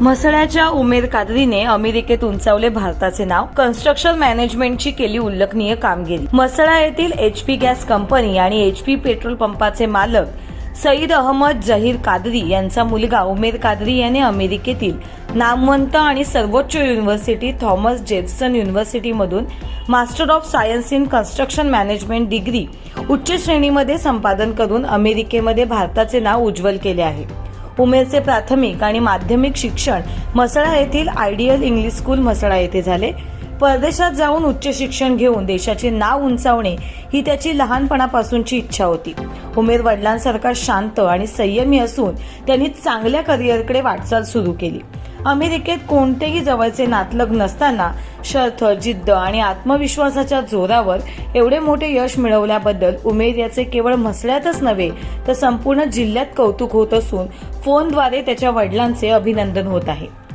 म्हसळ्याच्या उमेद कादरीने अमेरिकेत उंचावले भारताचे नाव. कन्स्ट्रक्शन मॅनेजमेंटची केली उल्लेखनीय कामगिरी. म्हसळा येथील एच पी गॅस कंपनी आणि एच पी पेट्रोल पंपाचे मालक सईद अहमद जहीर कादरी यांचा मुलगा उमेर कादरी याने अमेरिकेतील नामवंत आणि सर्वोच्च university Thomas Jefferson युनिव्हर्सिटीमधून master of science in construction management degree उच्च श्रेणीमध्ये संपादन करून अमेरिकेमध्ये भारताचे नाव उज्ज्वल केले आहे. उमेरचे प्राथमिक आणि माध्यमिक शिक्षण म्हसळा येथील आयडियल इंग्लिश स्कूल म्हसळा येथे झाले. परदेशात जाऊन उच्च शिक्षण घेऊन देशाचे नाव उंचावणे ही त्याची लहानपणापासूनची इच्छा होती. उमेर वडिलांसारखा शांत आणि संयमी असून त्यांनी चांगल्या करिअरकडे वाटचाल सुरू केली. अमेरिकेत कोणतेही जवळचे नातलग नसताना शर्थ जिद्द आणि आत्मविश्वासाच्या जोरावर एवढे मोठे यश मिळवल्याबद्दल उमेद याचे केवळ म्हसळ्यातच नव्हे तर संपूर्ण जिल्ह्यात कौतुक होत असून फोनद्वारे त्याच्या वडिलांचे अभिनंदन होत आहे.